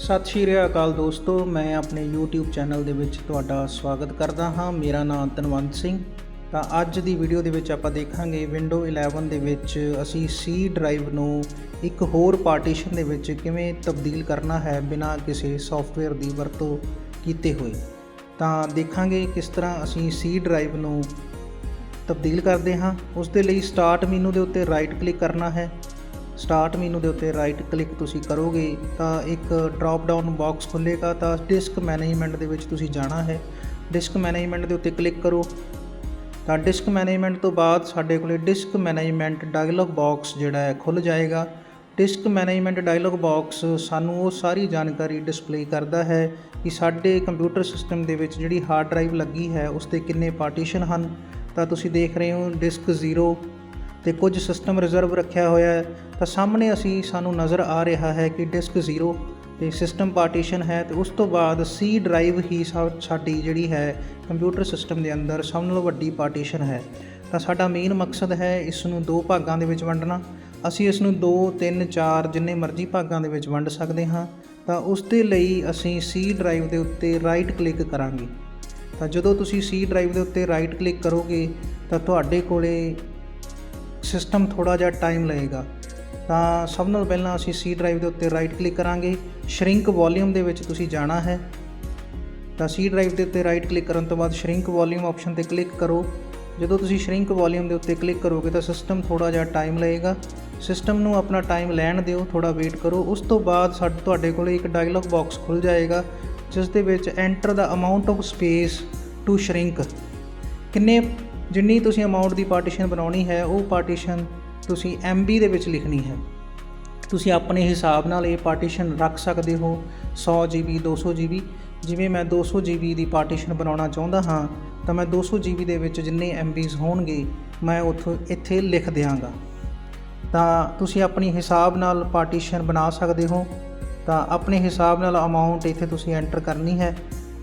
ਸਤਿ ਸ਼੍ਰੀ ਅਕਾਲ ਦੋਸਤੋ, ਮੈਂ ਆਪਣੇ YouTube ਚੈਨਲ ਦੇ ਵਿੱਚ ਤੁਹਾਡਾ ਸਵਾਗਤ ਕਰਦਾ ਹਾਂ। ਮੇਰਾ ਨਾਮ ਤਨਵੰਤ ਸਿੰਘ। ਤਾਂ ਅੱਜ ਦੀ ਵੀਡੀਓ ਦੇ ਵਿੱਚ ਆਪਾਂ ਦੇਖਾਂਗੇ ਵਿੰਡੋ 11 ਦੇ ਵਿੱਚ ਅਸੀਂ C ਡਰਾਈਵ ਨੂੰ ਇੱਕ ਹੋਰ ਪਾਰਟੀਸ਼ਨ ਦੇ ਵਿੱਚ ਕਿਵੇਂ ਤਬਦੀਲ ਕਰਨਾ ਹੈ ਬਿਨਾਂ ਕਿਸੇ ਸੌਫਟਵੇਅਰ ਦੀ ਵਰਤੋਂ ਕੀਤੇ ਹੋਏ। ਤਾਂ ਦੇਖਾਂਗੇ ਕਿਸ ਤਰ੍ਹਾਂ ਅਸੀਂ C ਡਰਾਈਵ ਨੂੰ ਤਬਦੀਲ ਕਰਦੇ ਹਾਂ। ਉਸ ਦੇ ਲਈ ਸਟਾਰਟ ਮੈਨੂ ਦੇ ਉੱਤੇ ਰਾਈਟ ਕਲਿੱਕ ਕਰਨਾ ਹੈ। ਸਟਾਰਟ ਮੈਨੂ ਦੇ ਉੱਤੇ ਰਾਈਟ ਕਲਿੱਕ ਤੁਸੀਂ ਕਰੋਗੇ ਤਾਂ ਇੱਕ ਡ੍ਰੌਪ ਡਾਊਨ ਬਾਕਸ ਖੁੱਲੇਗਾ ਤਾਂ ਡਿਸਕ ਮੈਨੇਜਮੈਂਟ ਦੇ ਵਿੱਚ ਤੁਸੀਂ ਜਾਣਾ ਹੈ। ਡਿਸਕ ਮੈਨੇਜਮੈਂਟ ਦੇ ਉੱਤੇ ਕਲਿੱਕ ਕਰੋ। ਤਾਂ ਡਿਸਕ ਮੈਨੇਜਮੈਂਟ ਤੋਂ ਬਾਅਦ ਸਾਡੇ ਕੋਲੇ ਡਿਸਕ ਮੈਨੇਜਮੈਂਟ ਡਾਇਲੌਗ ਬਾਕਸ ਜਿਹੜਾ ਹੈ ਖੁੱਲ ਜਾਏਗਾ। ਡਿਸਕ ਮੈਨੇਜਮੈਂਟ ਡਾਇਲੌਗ ਬਾਕਸ ਸਾਨੂੰ ਉਹ ਸਾਰੀ ਜਾਣਕਾਰੀ ਡਿਸਪਲੇ ਕਰਦਾ ਹੈ ਕਿ ਸਾਡੇ ਕੰਪਿਊਟਰ ਸਿਸਟਮ ਦੇ ਵਿੱਚ ਜਿਹੜੀ ਹਾਰਡ ਡਰਾਈਵ ਲੱਗੀ ਹੈ, ਉਸ ਤੇ ਕਿੰਨੇ ਪਾਰਟੀਸ਼ਨ ਹਨ। ਤਾਂ ਤੁਸੀਂ ਦੇਖ ਰਹੇ ਹੋ ਡਿਸਕ 0 ਤੇ ਕੁਝ ਸਿਸਟਮ ਰਿਜ਼ਰਵ ਰੱਖਿਆ ਹੋਇਆ ਹੈ, ਤਾਂ ਸਾਹਮਣੇ ਅਸੀਂ ਸਾਨੂੰ ਨਜ਼ਰ ਆ ਰਿਹਾ ਹੈ ਕਿ ਡਿਸਕ 0 ਤੇ ਸਿਸਟਮ ਪਾਰਟੀਸ਼ਨ ਹੈ ਤੇ ਉਸ ਤੋਂ ਬਾਅਦ ਸੀ ਡਰਾਈਵ ਹੀ ਸਾ- ਸਾਡੀ ਜਿਹੜੀ ਹੈ ਕੰਪਿਊਟਰ ਸਿਸਟਮ ਦੇ ਅੰਦਰ ਸਭ ਨਾਲੋਂ ਵੱਡੀ ਪਾਰਟੀਸ਼ਨ ਹੈ। ਤਾਂ ਸਾਡਾ ਮੇਨ ਮਕਸਦ ਹੈ ਇਸ ਨੂੰ ਦੋ ਭਾਗਾਂ ਦੇ ਵਿੱਚ ਵੰਡਣਾ। ਅਸੀਂ ਇਸ ਨੂੰ 2 3 4 ਜਿੰਨੇ ਮਰਜ਼ੀ ਭਾਗਾਂ ਦੇ ਵਿੱਚ ਵੰਡ ਸਕਦੇ ਹਾਂ। ਤਾਂ ਉਸ ਦੇ ਲਈ ਅਸੀਂ ਸੀ ਡਰਾਈਵ ਦੇ ਉੱਤੇ ਰਾਈਟ ਕਲਿੱਕ ਕਰਾਂਗੇ। ਤਾਂ ਜਦੋਂ ਤੁਸੀਂ ਸੀ ਡਰਾਈਵ ਦੇ ਉੱਤੇ ਰਾਈਟ ਕਲਿੱਕ ਕਰੋਗੇ, ਤਾਂ ਤੁਹਾਡੇ ਕੋਲੇ ਸਿਸਟਮ ਥੋੜਾ ਜਿਹਾ ਟਾਈਮ ਲਏਗਾ। ਤਾਂ ਸਭ ਤੋਂ ਪਹਿਲਾਂ ਅਸੀਂ ਸੀ ਡਰਾਈਵ ਦੇ ਉੱਤੇ ਰਾਈਟ ਕਲਿੱਕ ਕਰਾਂਗੇ। ਸ਼ਰਿੰਕ ਵੋਲਿਊਮ ਦੇ ਵਿੱਚ ਤੁਸੀਂ ਜਾਣਾ ਹੈ। ਤਾਂ ਸੀ ਡਰਾਈਵ ਦੇ ਉੱਤੇ ਰਾਈਟ ਕਲਿੱਕ ਕਰਨ ਤੋਂ ਬਾਅਦ ਸ਼ਰਿੰਕ ਵੋਲਿਊਮ ਆਪਸ਼ਨ ਤੇ ਕਲਿੱਕ ਕਰੋ। ਜਦੋਂ ਤੁਸੀਂ ਸ਼ਰਿੰਕ ਵੋਲਿਊਮ ਦੇ ਉੱਤੇ ਕਲਿੱਕ ਕਰੋਗੇ ਤਾਂ ਸਿਸਟਮ ਥੋੜਾ ਜਿਹਾ ਟਾਈਮ ਲਏਗਾ। ਸਿਸਟਮ ਨੂੰ ਆਪਣਾ ਟਾਈਮ ਲੈਣ ਦਿਓ ਥੋੜਾ ਵੇਟ ਕਰੋ। ਉਸ ਤੋਂ ਬਾਅਦ ਸਾਡੇ ਤੁਹਾਡੇ ਕੋਲੇ ਇੱਕ ਡਾਇਲੌਗ ਬਾਕਸ ਖੁੱਲ ਜਾਏਗਾ, ਜਿਸ ਦੇ ਵਿੱਚ enter the amount of space to shrink ਕਿੰਨੇ ਜਿੰਨੀ ਤੁਸੀਂ ਅਮਾਉਂਟ ਦੀ ਪਾਰਟੀਸ਼ਨ ਬਣਾਉਣੀ ਹੈ, ਉਹ ਪਾਰਟੀਸ਼ਨ ਤੁਸੀਂ MB ਦੇ ਵਿੱਚ ਲਿਖਣੀ ਹੈ। ਤੁਸੀਂ ਆਪਣੇ ਹਿਸਾਬ ਨਾਲ ਇਹ ਪਾਰਟੀਸ਼ਨ ਰੱਖ ਸਕਦੇ ਹੋ 100 GB 200 GB ਜਿਵੇਂ ਮੈਂ 200 GB ਦੀ ਪਾਰਟੀਸ਼ਨ ਬਣਾਉਣਾ ਚਾਹੁੰਦਾ ਹਾਂ, ਤਾਂ ਮੈਂ 200 GB ਦੇ ਵਿੱਚ ਜਿੰਨੇ MBs ਹੋਣਗੇ, ਮੈਂ ਉੱਥੋਂ ਇੱਥੇ ਲਿਖ ਦਿਆਂਗਾ। ਤਾਂ ਤੁਸੀਂ ਆਪਣੀ ਹਿਸਾਬ ਨਾਲ ਪਾਰਟੀਸ਼ਨ ਬਣਾ ਸਕਦੇ ਹੋ। ਤਾਂ ਆਪਣੇ ਹਿਸਾਬ ਨਾਲ ਅਮਾਉਂਟ ਇੱਥੇ ਤੁਸੀਂ ਐਂਟਰ ਕਰਨੀ ਹੈ।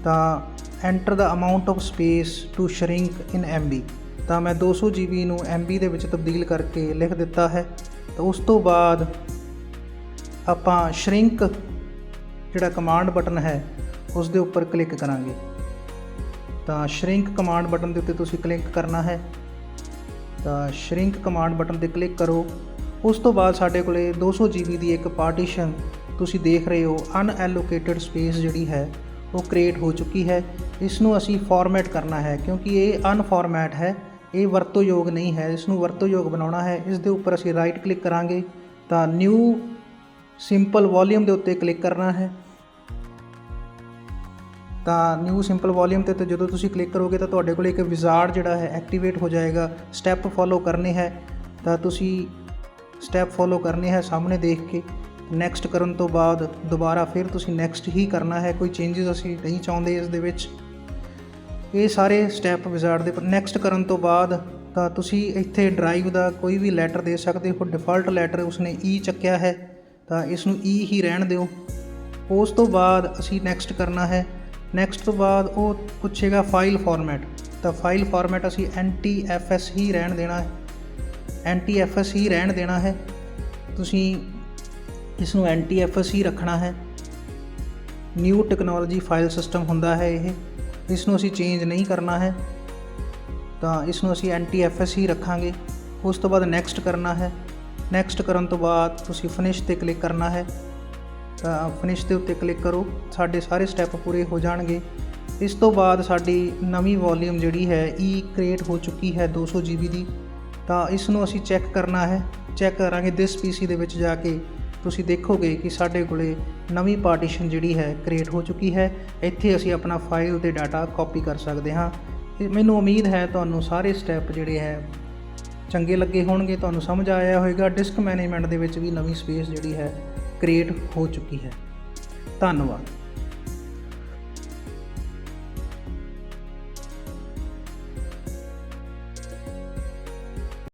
ਤਾਂ enter the amount of space to shrink in MB ਤਾਂ ਮੈਂ 200 GB ਨੂੰ MB ਦੇ ਵਿੱਚ ਤਬਦੀਲ ਕਰਕੇ ਲਿਖ ਦਿੱਤਾ ਹੈ। ਤਾਂ ਉਸ ਤੋਂ ਬਾਅਦ ਆਪਾਂ ਸ਼ਰਿੰਕ ਜਿਹੜਾ ਕਮਾਂਡ ਬਟਨ ਹੈ ਉਸ ਦੇ ਉੱਪਰ ਕਲਿੱਕ ਕਰਾਂਗੇ। ਤਾਂ ਸ਼ਰਿੰਕ ਕਮਾਂਡ ਬਟਨ ਦੇ ਉੱਤੇ ਤੁਸੀਂ ਕਲਿੱਕ ਕਰਨਾ ਹੈ। ਤਾਂ ਸ਼ਰਿੰਕ ਕਮਾਂਡ ਬਟਨ ਤੇ ਕਲਿੱਕ ਕਰੋ। ਉਸ ਤੋਂ ਬਾਅਦ ਸਾਡੇ ਕੋਲੇ 200 GB ਦੀ ਇੱਕ ਪਾਰਟੀਸ਼ਨ ਤੁਸੀਂ ਦੇਖ ਰਹੇ ਹੋ ਅਨਐਲੋਕੇਟਡ ਸਪੇਸ ਜਿਹੜੀ ਹੈ ਉਹ ਕ੍ਰੀਏਟ ਹੋ ਚੁੱਕੀ ਹੈ ਇਸ ਨੂੰ ਅਸੀਂ ਫਾਰਮੈਟ ਕਰਨਾ ਹੈ ਕਿਉਂਕਿ ਇਹ ਅਨਫਾਰਮੈਟ ਹੈ, ਇਹ ਵਰਤੋਂ ਯੋਗ ਨਹੀਂ ਹੈ ਇਸ ਨੂੰ ਵਰਤੋਂ ਯੋਗ ਬਣਾਉਣਾ ਹੈ, ਇਸ ਦੇ ਉੱਪਰ ਅਸੀਂ ਰਾਈਟ ਕਲਿੱਕ ਕਰਾਂਗੇ ਤਾਂ ਨਿਊ ਸਿੰਪਲ ਵੋਲਿਊਮ ਦੇ ਉੱਤੇ ਕਲਿੱਕ ਕਰਨਾ ਹੈ। ਤਾਂ ਨਿਊ ਸਿੰਪਲ ਵੋਲਿਊਮ ਤੇ ਤੇ ਜਦੋਂ ਤੁਸੀਂ ਕਲਿੱਕ ਕਰੋਗੇ ਤਾਂ ਤੁਹਾਡੇ ਕੋਲ ਇੱਕ ਵਿਜ਼ਾਰਡ ਜਿਹੜਾ ਹੈ ਐਕਟੀਵੇਟ ਹੋ ਜਾਏਗਾ ਸਟੈਪ ਫੋਲੋ ਕਰਨੇ ਹੈ, ਤਾਂ ਤੁਸੀਂ ਸਟੈਪ ਫੋਲੋ ਕਰਨੇ ਹੈ ਸਾਹਮਣੇ ਦੇਖ ਕੇ। ਨੈਕਸਟ ਕਰਨ ਤੋਂ ਬਾਅਦ ਦੁਬਾਰਾ ਫਿਰ ਤੁਸੀਂ ਨੈਕਸਟ ਹੀ ਕਰਨਾ ਹੈ, ਕੋਈ ਚੇਂਜਸ ਅਸੀਂ ਨਹੀਂ ਚਾਹੁੰਦੇ ਇਸ ਦੇ ਵਿੱਚ। ਇਹ ਸਾਰੇ ਸਟੈਪ ਵਿਜ਼ਾਰਡ ਦੇ ਨੈਕਸਟ ਕਰਨ ਤੋਂ ਬਾਅਦ ਤਾਂ ਤੁਸੀਂ ਇੱਥੇ ਡਰਾਈਵ ਦਾ ਕੋਈ ਵੀ ਲੈਟਰ ਦੇ ਸਕਦੇ ਹੋ ਡਿਫਾਲਟ ਲੈਟਰ ਉਸਨੇ ਈ ਚੱਕਿਆ ਹੈ, ਤਾਂ ਇਸ ਨੂੰ ਈ e ਹੀ ਰਹਿਣ ਦਿਓ। ਉਸ ਤੋਂ ਬਾਅਦ ਅਸੀਂ ਨੈਕਸਟ ਕਰਨਾ ਹੈ। ਨੈਕਸਟ ਤੋਂ ਬਾਅਦ ਉਹ ਪੁੱਛੇਗਾ ਫਾਈਲ ਫਾਰਮੈਟ ਤਾਂ ਫਾਈਲ ਫਾਰਮੈਟ ਅਸੀਂ NTFS ਹੀ ਰਹਿਣ ਦੇਣਾ ਹੈ। NTFS ਹੀ ਰਹਿਣ ਦੇਣਾ ਹੈ। ਤੁਸੀਂ ਇਸ ਨੂੰ NTFS ਹੀ ਰੱਖਣਾ ਹੈ। ਨਿਊ ਟੈਕਨੋਲੋਜੀ ਫਾਈਲ ਸਿਸਟਮ ਹੁੰਦਾ ਹੈ ਇਹ। ਇਸ ਨੂੰ ਅਸੀਂ ਚੇਂਜ ਨਹੀਂ ਕਰਨਾ ਹੈ। ਤਾਂ ਇਸ ਨੂੰ ਅਸੀਂ NTFS ਹੀ ਰੱਖਾਂਗੇ। ਉਸ ਤੋਂ ਬਾਅਦ ਨੈਕਸਟ ਕਰਨਾ ਹੈ। ਨੈਕਸਟ ਕਰਨ ਤੋਂ ਬਾਅਦ ਤੁਸੀਂ ਫਿਨਿਸ਼ ਤੇ ਕਲਿੱਕ ਕਰਨਾ ਹੈ। ਤਾਂ ਫਿਨਿਸ਼ ਦੇ ਉੱਤੇ ਕਲਿੱਕ ਕਰੋ। ਸਾਡੇ ਸਾਰੇ ਸਟੈਪ ਪੂਰੇ ਹੋ ਜਾਣਗੇ। ਇਸ ਤੋਂ ਬਾਅਦ ਸਾਡੀ ਨਵੀਂ ਵੋਲਿਊਮ ਜਿਹੜੀ ਹੈ e ਈ ਕ੍ਰੀਏਟ ਹੋ ਚੁੱਕੀ ਹੈ 200 GB ਦੀ। ਤਾਂ ਇਸ ਨੂੰ ਅਸੀਂ ਚੈੱਕ ਕਰਨਾ ਹੈ। ਚੈੱਕ ਕਰਾਂਗੇ ਦਿਸ PC ਦੇ ਵਿੱਚ ਜਾ ਕੇ। ਤੁਸੀਂ ਦੇਖੋਗੇ ਕਿ ਸਾਡੇ ਕੋਲੇ ਨਵੀਂ ਪਾਰਟੀਸ਼ਨ ਜਿਹੜੀ ਹੈ ਕ੍ਰੀਏਟ ਹੋ ਚੁੱਕੀ ਹੈ। ਇੱਥੇ ਅਸੀਂ ਆਪਣਾ ਫਾਈਲ ਤੇ ਡਾਟਾ ਕਾਪੀ ਕਰ ਸਕਦੇ ਹਾਂ। ਮੈਨੂੰ ਉਮੀਦ ਹੈ ਤੁਹਾਨੂੰ ਸਾਰੇ ਸਟੈਪ ਜਿਹੜੇ ਹੈ ਚੰਗੇ ਲੱਗੇ ਹੋਣਗੇ। ਤੁਹਾਨੂੰ ਸਮਝ ਆਇਆ ਹੋਵੇਗਾ ਡਿਸਕ ਮੈਨੇਜਮੈਂਟ ਦੇ ਵਿੱਚ ਵੀ ਨਵੀਂ ਸਪੇਸ ਜਿਹੜੀ ਹੈ ਕ੍ਰੀਏਟ ਹੋ ਚੁੱਕੀ ਹੈ। ਧੰਨਵਾਦ।